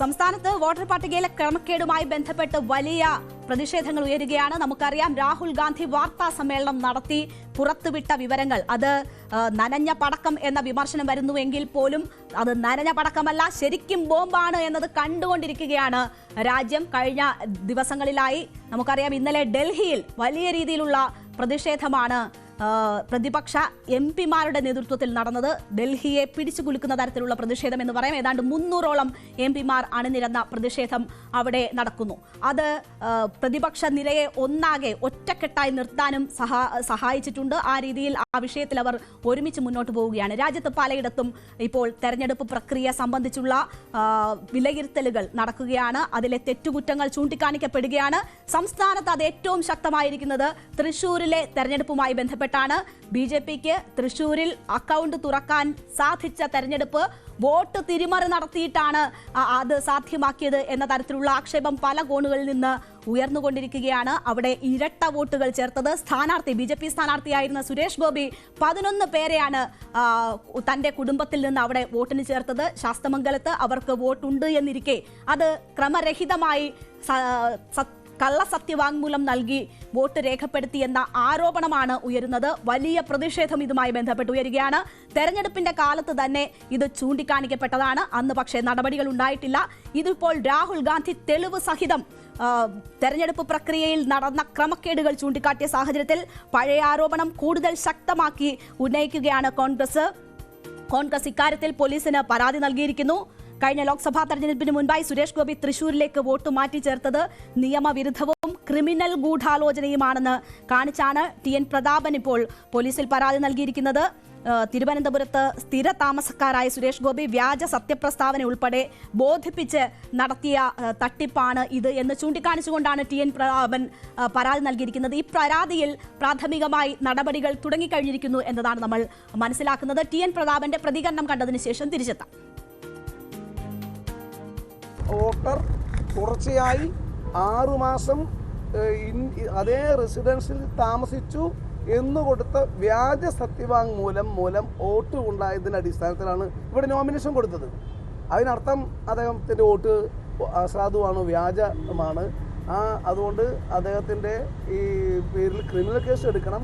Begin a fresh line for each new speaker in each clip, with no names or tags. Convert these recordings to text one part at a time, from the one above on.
സംസ്ഥാനത്ത് വോട്ടർ പട്ടികയിലെ ക്രമക്കേടുമായി ബന്ധപ്പെട്ട് വലിയ പ്രതിഷേധങ്ങൾ ഉയരുകയാണ്. നമുക്കറിയാം രാഹുൽ ഗാന്ധി വാർത്താ സമ്മേളനം നടത്തി പുറത്തുവിട്ട വിവരങ്ങൾ. അത് നനഞ്ഞ പടക്കം എന്ന വിമർശനം വരുന്നുവെങ്കിൽ പോലും അത് നനഞ്ഞ പടക്കമല്ല ശരിക്കും ബോംബാണ് എന്നത് കണ്ടുകൊണ്ടിരിക്കുകയാണ് രാജ്യം. കഴിഞ്ഞ ദിവസങ്ങളിലായി നമുക്കറിയാം ഇന്നലെ ഡൽഹിയിൽ വലിയ രീതിയിലുള്ള പ്രതിഷേധമാണ് പ്രതിപക്ഷ എം പിമാരുടെ നേതൃത്വത്തിൽ നടന്നത് ഡൽഹിയെ പിടിച്ചു കുലുക്കുന്ന തരത്തിലുള്ള പ്രതിഷേധം എന്ന് പറയാം. ഏതാണ്ട് മുന്നൂറോളം എം പിമാർ അണിനിരന്ന പ്രതിഷേധം അവിടെ നടക്കുന്നു. അത് പ്രതിപക്ഷ നിരയെ ഒന്നാകെ ഒറ്റക്കെട്ടായി നിർത്താനും സഹാ സഹായിച്ചിട്ടുണ്ട്. ആ രീതിയിൽ ആ വിഷയത്തിൽ അവർ ഒരുമിച്ച് മുന്നോട്ട് പോവുകയാണ്. രാജ്യത്ത് പലയിടത്തും ഇപ്പോൾ തെരഞ്ഞെടുപ്പ് പ്രക്രിയ സംബന്ധിച്ചുള്ള വിലയിരുത്തലുകൾ നടക്കുകയാണ്. അതിലെ തെറ്റുകുറ്റങ്ങൾ ചൂണ്ടിക്കാണിക്കപ്പെടുകയാണ്. സംസ്ഥാനത്ത് അത് ഏറ്റവും ശക്തമായിരിക്കുന്നത് തൃശൂരിലെ തെരഞ്ഞെടുപ്പുമായി ബന്ധപ്പെട്ടാണ് ബി ജെ പിക്ക് തൃശൂരിൽ അക്കൗണ്ട് തുറക്കാൻ സാധിച്ച തെരഞ്ഞെടുപ്പ് വോട്ട് തിരിമറി നടത്തിയിട്ടാണ് അത് സാധ്യമാക്കിയത് എന്ന തരത്തിലുള്ള ആക്ഷേപം പല കോണുകളിൽ നിന്ന് ഉയർന്നുകൊണ്ടിരിക്കുകയാണ്. അവിടെ ഇരട്ട വോട്ടുകൾ ചേർത്തത് സ്ഥാനാർത്ഥി ബി ജെ പി സ്ഥാനാർത്ഥിയായിരുന്ന സുരേഷ് ഗോപി പതിനൊന്ന് പേരെയാണ് തന്റെ കുടുംബത്തിൽ നിന്ന് അവിടെ വോട്ടിന് ചേർത്തത്. ശാസ്തമംഗലത്ത് അവർക്ക് വോട്ടുണ്ട് എന്നിരിക്കെ അത് ക്രമരഹിതമായി കള്ളസത്യവാങ്മൂലം നൽകി വോട്ട് രേഖപ്പെടുത്തിയെന്ന ആരോപണമാണ് ഉയരുന്നത്. വലിയ പ്രതിഷേധം ഇതുമായി ബന്ധപ്പെട്ട് ഉയരുകയാണ്. തെരഞ്ഞെടുപ്പിന്റെ കാലത്ത് തന്നെ ഇത് ചൂണ്ടിക്കാണിക്കപ്പെട്ടതാണ്. അന്ന് പക്ഷേ നടപടികൾ ഉണ്ടായിട്ടില്ല. ഇതിപ്പോൾ രാഹുൽ ഗാന്ധി തെളിവ് സഹിതം തെരഞ്ഞെടുപ്പ് പ്രക്രിയയിൽ നടന്ന ക്രമക്കേടുകൾ ചൂണ്ടിക്കാട്ടിയ സാഹചര്യത്തിൽ പഴയ ആരോപണം കൂടുതൽ ശക്തമാക്കി ഉന്നയിക്കുകയാണ് കോൺഗ്രസ്. കോൺഗ്രസ് ഇക്കാര്യത്തിൽ പോലീസിന് പരാതി നൽകിയിരിക്കുന്നു. കഴിഞ്ഞ ലോക്സഭാ തെരഞ്ഞെടുപ്പിന് മുൻപായി സുരേഷ് ഗോപി തൃശൂരിലേക്ക് വോട്ട് മാറ്റി ചേർത്തത് നിയമവിരുദ്ധവും ക്രിമിനൽ ഗൂഢാലോചനയുമാണെന്ന് കാണിച്ചാണ് ടി എൻ പ്രതാപൻ ഇപ്പോൾ പോലീസിൽ പരാതി നൽകിയിരിക്കുന്നത്. തിരുവനന്തപുരത്ത് സ്ഥിര താമസക്കാരായ സുരേഷ് ഗോപി വ്യാജ സത്യപ്രസ്താവന ഉൾപ്പെടെ ബോധിപ്പിച്ച് നടത്തിയ തട്ടിപ്പാണ് ഇത് എന്ന് ചൂണ്ടിക്കാണിച്ചുകൊണ്ടാണ് ടി എൻ പ്രതാപൻ പരാതി നൽകിയിരിക്കുന്നത്. ഈ പരാതിയിൽ പ്രാഥമികമായി നടപടികൾ തുടങ്ങിക്കഴിഞ്ഞിരിക്കുന്നു എന്നതാണ് നമ്മൾ മനസ്സിലാക്കുന്നത്. ടി എൻ പ്രതാപന്റെ പ്രതികരണം കണ്ടതിന് ശേഷം തിരിച്ചെത്താം.
വോട്ടർ തുടർച്ചയായി ആറുമാസം അതേ റെസിഡൻസിൽ താമസിച്ചു എന്ന് കൊടുത്ത വ്യാജ സത്യവാങ്മൂലം മൂലം വോട്ട് ഉണ്ടായതിന്റെ അടിസ്ഥാനത്തിലാണ് ഇവിടെ നോമിനേഷൻ കൊടുത്തത്. അതിനർത്ഥം അദ്ദേഹത്തിന്റെ വോട്ട് അസാധുവാണ് വ്യാജമാണ്? ആ അതുകൊണ്ട് അദ്ദേഹത്തിന്റെ ഈ പേരിൽ ക്രിമിനൽ കേസ് എടുക്കണം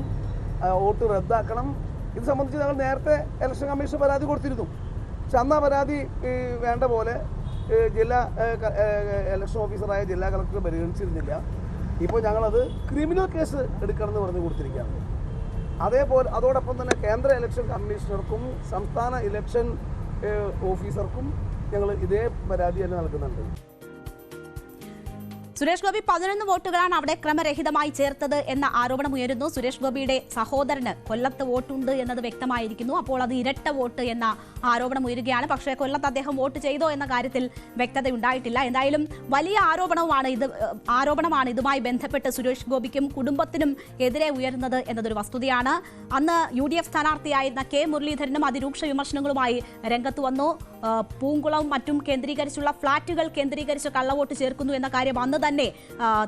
വോട്ട് റദ്ദാക്കണം. ഇത് സംബന്ധിച്ച് ഞങ്ങൾ നേരത്തെ ഇലക്ഷൻ കമ്മീഷൻ പരാതി കൊടുത്തിരുന്നു. പക്ഷെ അന്ന് പരാതി വേണ്ട പോലെ ജില്ലാ ഇലക്ഷൻ ഓഫീസറായ ജില്ലാ കളക്ടർ പരിഗണിച്ചിരുന്നില്ല. ഇപ്പോൾ ഞങ്ങളത് ക്രിമിനൽ കേസ് എടുക്കണമെന്ന് പറഞ്ഞു കൊടുത്തിരിക്കുകയാണ്. അതേപോലെ അതോടൊപ്പം തന്നെ കേന്ദ്ര ഇലക്ഷൻ കമ്മീഷണർക്കും സംസ്ഥാന ഇലക്ഷൻ ഓഫീസർക്കും ഞങ്ങൾ ഇതേ പരാതി തന്നെ നൽകുന്നുണ്ട്.
സുരേഷ് ഗോപി പതിനൊന്ന് വോട്ടുകളാണ് അവിടെ ക്രമരഹിതമായി ചേർത്തത് എന്ന ആരോപണം ഉയരുന്നു. സുരേഷ് ഗോപിയുടെ സഹോദരന് കൊല്ലത്ത് വോട്ടുണ്ട് എന്നത് വ്യക്തമായിരിക്കുന്നു. അപ്പോൾ അത് ഇരട്ട വോട്ട് എന്ന ആരോപണം ഉയരുകയാണ്. പക്ഷേ കൊല്ലത്ത് അദ്ദേഹം വോട്ട് ചെയ്തോ എന്ന കാര്യത്തിൽ വ്യക്തത ഉണ്ടായിട്ടില്ല എന്തായാലും വലിയ ആരോപണവുമാണ് ഇത് ആരോപണമാണ് ഇതുമായി ബന്ധപ്പെട്ട് സുരേഷ് ഗോപിക്കും കുടുംബത്തിനും എതിരെ ഉയരുന്നത് എന്നതൊരു വസ്തുതയാണ്. അന്ന് യു ഡി എഫ് സ്ഥാനാർത്ഥിയായിരുന്ന കെ മുരളീധരനും അതിരൂക്ഷ വിമർശനങ്ങളുമായി രംഗത്ത് വന്നു. ആ, പൂങ്കുളം മറ്റും കേന്ദ്രീകരിച്ചുള്ള ഫ്ളാറ്റുകൾ കേന്ദ്രീകരിച്ച് കള്ളവോട്ട് ചേർക്കുന്നു എന്ന കാര്യം അന്ന് തന്നെ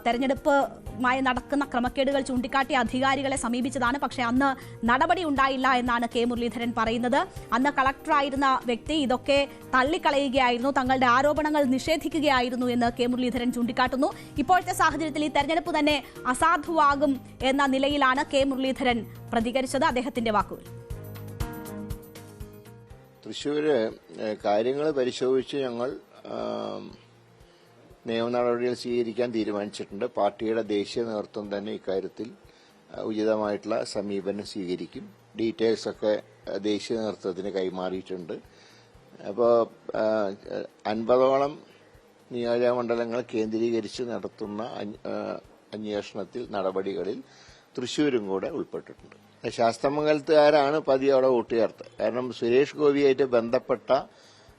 തെരഞ്ഞെടുപ്പുമായി നടക്കുന്ന ക്രമക്കേടുകൾ ചൂണ്ടിക്കാട്ടി അധികാരികളെ സമീപിച്ചതാണ്. പക്ഷേ അന്ന് നടപടി ഉണ്ടായില്ല എന്നാണ് കെ മുരളീധരൻ പറയുന്നത്. അന്ന് കളക്ടറായിരുന്ന വ്യക്തി ഇതൊക്കെ തള്ളിക്കളയുകയായിരുന്നു. തങ്ങളുടെ ആരോപണങ്ങൾ നിഷേധിക്കുകയായിരുന്നു എന്ന് കെ മുരളീധരൻ ചൂണ്ടിക്കാട്ടുന്നു. ഇപ്പോഴത്തെ സാഹചര്യത്തിൽ ഈ തെരഞ്ഞെടുപ്പ് തന്നെ അസാധുവാകും എന്ന നിലയിലാണ് കെ മുരളീധരൻ പ്രതികരിച്ചത്. അദ്ദേഹത്തിന്റെ വാക്കുകൾ.
തൃശ്ശൂര് കാര്യങ്ങൾ പരിശോധിച്ച് ഞങ്ങൾ നിയമ നടപടികൾ സ്വീകരിക്കാൻ തീരുമാനിച്ചിട്ടുണ്ട്. പാർട്ടിയുടെ ദേശീയ നേതൃത്വം തന്നെ ഇക്കാര്യത്തിൽ ഉചിതമായിട്ടുള്ള സമീപനം സ്വീകരിക്കും. ഡീറ്റെയിൽസ് ഒക്കെ ദേശീയ നേതൃത്വത്തിന് കൈമാറിയിട്ടുണ്ട്. അപ്പോൾ അൻപതോളം നിയോജകമണ്ഡലങ്ങൾ കേന്ദ്രീകരിച്ച് നടത്തുന്ന അന്വേഷണത്തിൽ നടപടികളിൽ തൃശ്ശൂരും കൂടെ ഉൾപ്പെട്ടിട്ടുണ്ട്. ശാസ്തമംഗലത്തുകാരാണ് പതി അവിടെ വോട്ട് ചേർത്തത് കാരണം സുരേഷ് ഗോപിയായിട്ട് ബന്ധപ്പെട്ട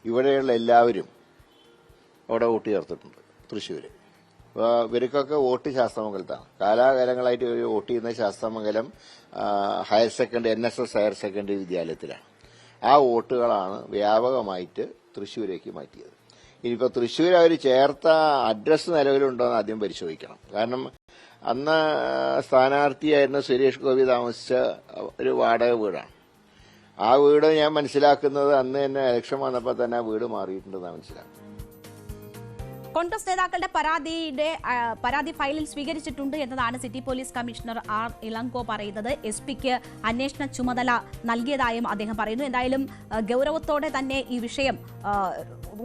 ഇവിടെയുള്ള എല്ലാവരും അവിടെ വോട്ട് ചേർത്തിട്ടുണ്ട് തൃശ്ശൂര്. അപ്പോൾ ഇവർക്കൊക്കെ വോട്ട് ശാസ്തമംഗലത്താണ് കാലാകാലങ്ങളായിട്ട് ഇവർ വോട്ട് ചെയ്യുന്ന Sasthamangalam higher secondary N S S higher secondary വിദ്യാലയത്തിലാണ്. ആ വോട്ടുകളാണ് വ്യാപകമായിട്ട് തൃശ്ശൂരേക്ക് മാറ്റിയത്. ഇനിയിപ്പോൾ തൃശ്ശൂർ അവർ ചേർത്ത അഡ്രസ്സ് നിലവിലുണ്ടോ എന്ന് ആദ്യം പരിശോധിക്കണം. കാരണം അന്ന് സ്ഥാനാർത്ഥിയായിരുന്ന സുരേഷ് ഗോപി താമസിച്ച ഒരു വാടക വീടാണ്. ആ വീട് ഞാൻ മനസ്സിലാക്കുന്നത് അന്ന് തന്നെ ഇലക്ഷൻ വന്നപ്പോൾ തന്നെ ആ വീട് മാറിയിട്ടുണ്ടെന്നാണ് മനസ്സിലാക്കുന്നത്.
കോൺഗ്രസ് നേതാക്കളുടെ പരാതിയുടെ പരാതി ഫയലിൽ സ്വീകരിച്ചിട്ടുണ്ട് എന്നതാണ് city police commissioner R Ilango പറയുന്നത്. എസ് പിക്ക് അന്വേഷണ ചുമതല നൽകിയതായും അദ്ദേഹം പറയുന്നു. എന്തായാലും ഗൗരവത്തോടെ തന്നെ ഈ വിഷയം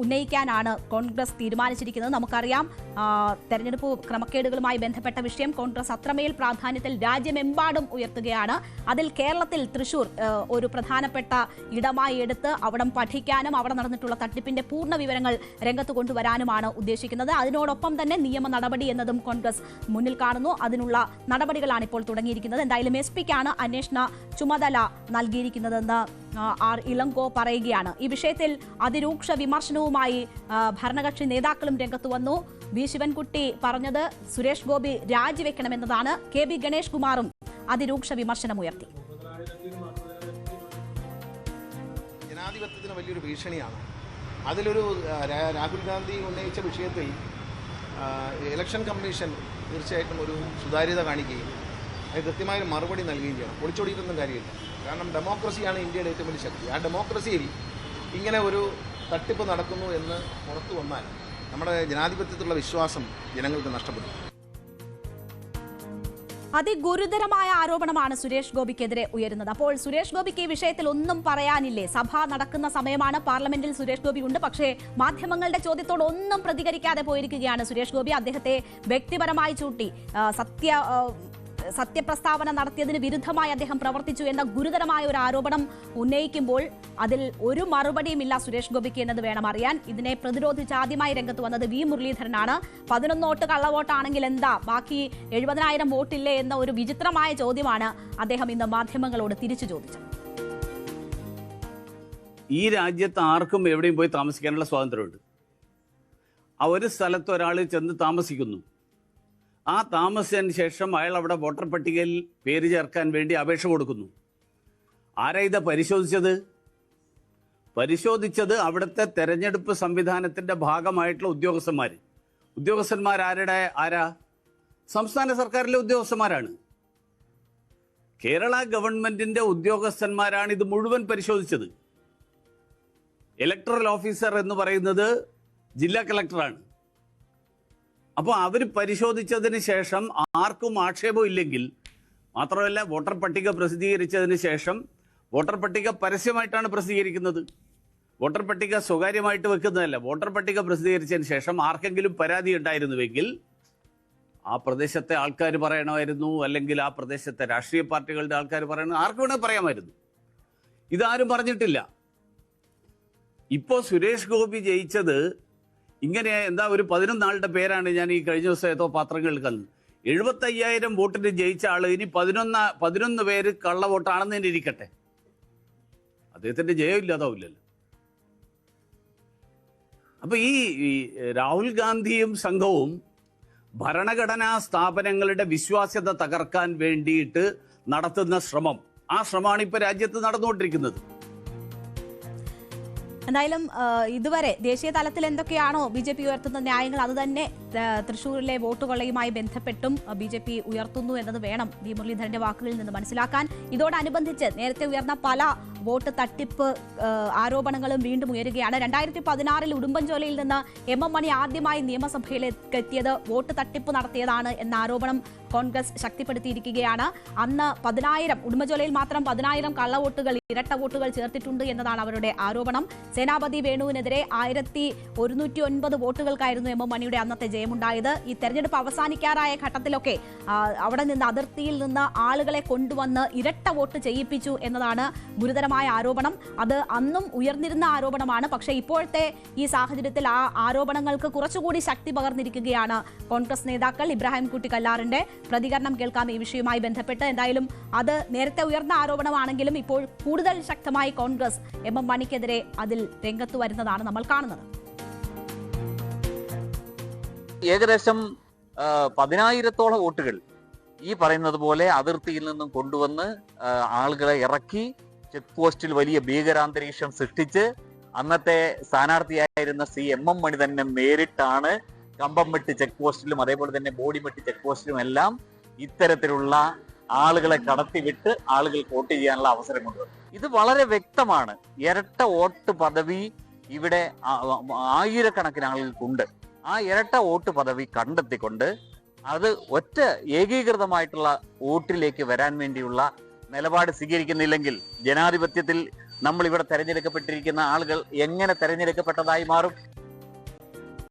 ഉന്നയിക്കാനാണ് കോൺഗ്രസ് തീരുമാനിച്ചിരിക്കുന്നത്. നമുക്കറിയാം തെരഞ്ഞെടുപ്പ് ക്രമക്കേടുകളുമായി ബന്ധപ്പെട്ട വിഷയം കോൺഗ്രസ് അത്രമേൽ പ്രാധാന്യത്തിൽ രാജ്യമെമ്പാടും ഉയർത്തുകയാണ്. അതിൽ കേരളത്തിൽ തൃശൂർ ഒരു പ്രധാനപ്പെട്ട ഇടമായി എടുത്ത് അവിടം പഠിക്കാനും അവിടെ നടന്നിട്ടുള്ള തട്ടിപ്പിന്റെ പൂർണ വിവരങ്ങൾ രംഗത്ത് കൊണ്ടുവരാനുമാണ് ഉദ്ദേശിക്കുന്നത്. അതിനോടൊപ്പം തന്നെ നിയമ നടപടി എന്നതും കോൺഗ്രസ് മുന്നിൽ കാണുന്നു. അതിനുള്ള നടപടികളാണ് ഇപ്പോൾ തുടങ്ങിയിരിക്കുന്നത്. എന്തായാലും എസ് പിക്കാണ് അന്വേഷണ ചുമതല നൽകിയിരിക്കുന്നതെന്ന് ആർ ഇളങ്കോ പറയുകയാണ്. ഈ വിഷയത്തിൽ അതിരൂക്ഷ വിമർശനവുമായി ഭരണകക്ഷി നേതാക്കളും രംഗത്ത് വന്നു. വി. ശിവൻകുട്ടി പറഞ്ഞത് സുരേഷ് ഗോപി രാജിവെക്കണമെന്നതാണ്. കെ. ബി. ഗണേഷ് കുമാറും അതിരൂക്ഷ വിമർശനമുയർത്തി.
ജനാധിപത്യത്തിന് വലിയൊരു ഭീഷണിയാണ്. അതിലൊരു രാഹുൽ ഗാന്ധി ഉന്നയിച്ച വിഷയത്തിൽ ഇലക്ഷൻ കമ്മീഷൻ തീർച്ചയായിട്ടും ഒരു സുതാര്യത കാണിക്കുകയും അത് കൃത്യമായൊരു മറുപടി നൽകുകയും ചെയ്യണം. ഒളിച്ചോടിയിട്ടൊന്നും കാര്യമില്ല. കാരണം ഡെമോക്രസിയാണ് ഇന്ത്യയുടെ ഏറ്റവും വലിയ ശക്തി. ആ ഡെമോക്രസിയിൽ ഇങ്ങനെ ഒരു തട്ടിപ്പ് നടക്കുന്നു എന്ന് പുറത്തു വന്നാൽ നമ്മുടെ ജനാധിപത്യത്തിലുള്ള വിശ്വാസം ജനങ്ങൾക്ക് നഷ്ടപ്പെടും.
അതിഗുരുതരമായ ആരോപണമാണ് സുരേഷ് ഗോപിക്കെതിരെ ഉയരുന്നത്. അപ്പോൾ സുരേഷ് ഗോപിക്ക് ഈ വിഷയത്തിൽ ഒന്നും പറയാനില്ലേ? സഭ നടക്കുന്ന സമയമാണ് പാർലമെന്റിൽ സുരേഷ് ഗോപി ഉണ്ട്. പക്ഷേ മാധ്യമങ്ങളുടെ ചോദ്യത്തോട് ഒന്നും പ്രതികരിക്കാതെ പോയിരിക്കുകയാണ് സുരേഷ് ഗോപി. അദ്ദേഹത്തെ വ്യക്തിപരമായി ചൂട്ടി സത്യ സത്യപ്രസ്താവന നടത്തിയതിന് വിരുദ്ധമായി അദ്ദേഹം പ്രവർത്തിച്ചു എന്ന ഗുരുതരമായ ഒരു ആരോപണം ഉന്നയിക്കുമ്പോൾ അതിൽ ഒരു മറുപടിയുമില്ല സുരേഷ് ഗോപിക്ക് എന്നത് വേണം അറിയാൻ. ഇതിനെ പ്രതിരോധിച്ച് ആദ്യമായി രംഗത്ത് വന്നത് വി മുരളീധരനാണ്. പതിനൊന്ന് വോട്ട് കള്ളവോട്ടാണെങ്കിൽ എന്താ? ബാക്കി എഴുപതിനായിരം വോട്ടില്ലേ എന്ന ഒരു വിചിത്രമായ ചോദ്യമാണ് അദ്ദേഹം ഇന്ന് മാധ്യമങ്ങളോട് തിരിച്ചു ചോദിച്ചത്.
ഈ രാജ്യത്ത് ആർക്കും എവിടെയും പോയി താമസിക്കാനുള്ള സ്വാതന്ത്ര്യമുണ്ട്. ആ ഒരു സ്ഥലത്ത് ഒരാൾ ചെന്ന് താമസിക്കുന്നു. ആ താമസത്തിന് ശേഷം അയാൾ അവിടെ വോട്ടർ പട്ടികയിൽ പേര് ചേർക്കാൻ വേണ്ടി അപേക്ഷ കൊടുക്കുന്നു. ആരാ ഇത് പരിശോധിച്ചത്? പരിശോധിച്ചത് അവിടുത്തെ തെരഞ്ഞെടുപ്പ് സംവിധാനത്തിന്റെ ഭാഗമായിട്ടുള്ള ഉദ്യോഗസ്ഥന്മാർ ഉദ്യോഗസ്ഥന്മാർ ആരുടെ? ആരാ? സംസ്ഥാന സർക്കാരിലെ ഉദ്യോഗസ്ഥന്മാരാണ്. കേരള ഗവൺമെന്റിന്റെ ഉദ്യോഗസ്ഥന്മാരാണ് ഇത് മുഴുവൻ പരിശോധിച്ചത്. ഇലക്ടറൽ ഓഫീസർ എന്ന് പറയുന്നത് ജില്ലാ കളക്ടറാണ്. അപ്പോൾ അവർ പരിശോധിച്ചതിന് ശേഷം ആർക്കും ആക്ഷേപം ഇല്ലെങ്കിൽ മാത്രമല്ല വോട്ടർ പട്ടിക പ്രസിദ്ധീകരിച്ചതിന് ശേഷം വോട്ടർ പട്ടിക പരസ്യമായിട്ടാണ് പ്രസിദ്ധീകരിക്കുന്നത്. വോട്ടർ പട്ടിക സ്വകാര്യമായിട്ട് വെക്കുന്നതല്ല വോട്ടർ പട്ടിക പ്രസിദ്ധീകരിച്ചതിന് ശേഷം ആർക്കെങ്കിലും പരാതി ഉണ്ടായിരുന്നുവെങ്കിൽ ആ പ്രദേശത്തെ ആൾക്കാർ പറയണമായിരുന്നു അല്ലെങ്കിൽ ആ പ്രദേശത്തെ രാഷ്ട്രീയ പാർട്ടികളുടെ ആൾക്കാർ പറയണം ആർക്ക് വേണമെങ്കിൽ പറയാമായിരുന്നു. ഇതാരും പറഞ്ഞിട്ടില്ല. ഇപ്പോൾ സുരേഷ് ഗോപി ജയിച്ചത് ഇങ്ങനെ എന്താ ഒരു പതിനൊന്നാളുടെ പേരാണ് ഞാൻ ഈ കഴിഞ്ഞ ദിവസം ഏതോ പത്രങ്ങളിൽ കണ്ടത്. എഴുപത്തയ്യായിരം വോട്ടിന് ജയിച്ച ആൾ ഇനി പതിനൊന്ന് പതിനൊന്ന് പേര് കള്ള വോട്ടാണെന്ന് തന്നെ ഇരിക്കട്ടെ. അദ്ദേഹത്തിന്റെ ജയം ഇല്ലാതാവില്ലല്ലോ. അപ്പൊ ഈ രാഹുൽ ഗാന്ധിയും സംഘവും ഭരണഘടനാ സ്ഥാപനങ്ങളുടെ വിശ്വാസ്യത തകർക്കാൻ വേണ്ടിയിട്ട് നടത്തുന്ന ശ്രമം. ആ ശ്രമമാണ് ഇപ്പൊ രാജ്യത്ത് നടന്നുകൊണ്ടിരിക്കുന്നത്.
എന്തായാലും ഇതുവരെ ദേശീയ തലത്തിൽ എന്തൊക്കെയാണോ ബി ജെ പി ഉയർത്തുന്ന ന്യായങ്ങൾ അത് തന്നെ തൃശൂരിലെ വോട്ട് കൊള്ളയുമായി ബന്ധപ്പെട്ടും ബി ജെ പി ഉയർത്തുന്നു എന്നത് വേണം വി മുരളീധരന്റെ വാക്കുകളിൽ നിന്ന് മനസ്സിലാക്കാൻ. ഇതോടനുബന്ധിച്ച് നേരത്തെ ഉയർന്ന പല വോട്ട് തട്ടിപ്പ് ആരോപണങ്ങളും വീണ്ടും ഉയരുകയാണ്. രണ്ടായിരത്തി പതിനാറിൽ ഉടുമ്പൻചോലയിൽ നിന്ന് എം എം മണി ആദ്യമായി നിയമസഭയിലേക്ക് എത്തിയത്. വോട്ട് തട്ടിപ്പ് നടത്തിയതാണ് എന്ന ആരോപണം കോൺഗ്രസ് ശക്തിപ്പെടുത്തിയിരിക്കുകയാണ്. അന്ന് പതിനായിരം ഉടുമ്പൻചോലയിൽ മാത്രം പതിനായിരം കള്ളവോട്ടുകൾ ഇരട്ട വോട്ടുകൾ ചേർത്തിട്ടുണ്ട് എന്നതാണ് അവരുടെ ആരോപണം. സേനാപതി വേണുവിനെതിരെ ആയിരത്തി ഒരുന്നൂറ്റി ഒൻപത് വോട്ടുകൾക്കായിരുന്നു എം എം മണിയുടെ അന്നത്തെ ജയമുണ്ടായത്. ഈ തെരഞ്ഞെടുപ്പ് അവസാനിക്കാറായ ഘട്ടത്തിലൊക്കെ അവിടെ നിന്ന് അതിർത്തിയിൽ നിന്ന് ആളുകളെ കൊണ്ടുവന്ന് ഇരട്ട വോട്ട് ചെയ്യിപ്പിച്ചു എന്നതാണ് ഗുരുതരമായ ആരോപണം. അത് അന്നും ഉയർന്നിരുന്ന ആരോപണമാണ്. പക്ഷേ ഇപ്പോഴത്തെ ഈ സാഹചര്യത്തിൽ ആ ആരോപണങ്ങൾക്ക് കുറച്ചുകൂടി ശക്തി പകർന്നിരിക്കുകയാണ് കോൺഗ്രസ് നേതാക്കൾ ഇബ്രാഹിം കുട്ടി കല്ലാറിന്റെ പ്രതികരണം കേൾക്കാം ഈ വിഷയവുമായി ബന്ധപ്പെട്ട്. എന്തായാലും അത് നേരത്തെ ഉയർന്ന ആരോപണമാണെങ്കിലും ഇപ്പോൾ കൂടുതൽ ശക്തമായി കോൺഗ്രസ് എം എം മണിക്കെതിരെ അതിൽ രംഗത്ത് വരുന്നതാണ് നമ്മൾ കാണുന്നത്.
ഏകദേശം പതിനായിരത്തോളം വോട്ടുകൾ ഈ പറയുന്നത് പോലെ അതിർത്തിയിൽ നിന്നും കൊണ്ടുവന്ന് ആളുകളെ ഇറക്കി ചെക്ക് പോസ്റ്റിൽ വലിയ ഭീകരാന്തരീക്ഷം സൃഷ്ടിച്ച് അന്നത്തെ സ്ഥാനാർത്ഥിയായിരുന്ന സി എം എം മണി തന്നെ നേരിട്ടാണ് കമ്പം വെട്ടി ചെക്ക് പോസ്റ്റിലും അതേപോലെ തന്നെ ബോഡി വെട്ടി ചെക്ക് പോസ്റ്റിലും എല്ലാം ഇത്തരത്തിലുള്ള ആളുകളെ കടത്തിവിട്ട് ആളുകൾ വോട്ട് ചെയ്യാനുള്ള അവസരം കൊണ്ടു ഇത് വളരെ വ്യക്തമാണ്. ഇരട്ട വോട്ട് പദവി ഇവിടെ ആയിരക്കണക്കിന് ആളുകൾക്കുണ്ട്. ആ ഇരട്ട വോട്ട് പദവി കണ്ടെത്തിക്കൊണ്ട് അത് ഒറ്റ ഏകീകൃതമായിട്ടുള്ള വോട്ടിലേക്ക് വരാൻ വേണ്ടിയുള്ള നിലപാട് സ്വീകരിക്കുന്നില്ലെങ്കിൽ ജനാധിപത്യത്തിൽ നമ്മൾ ഇവിടെ തെരഞ്ഞെടുക്കപ്പെട്ടിരിക്കുന്ന ആളുകൾ എങ്ങനെ തെരഞ്ഞെടുക്കപ്പെട്ടതായി മാറും?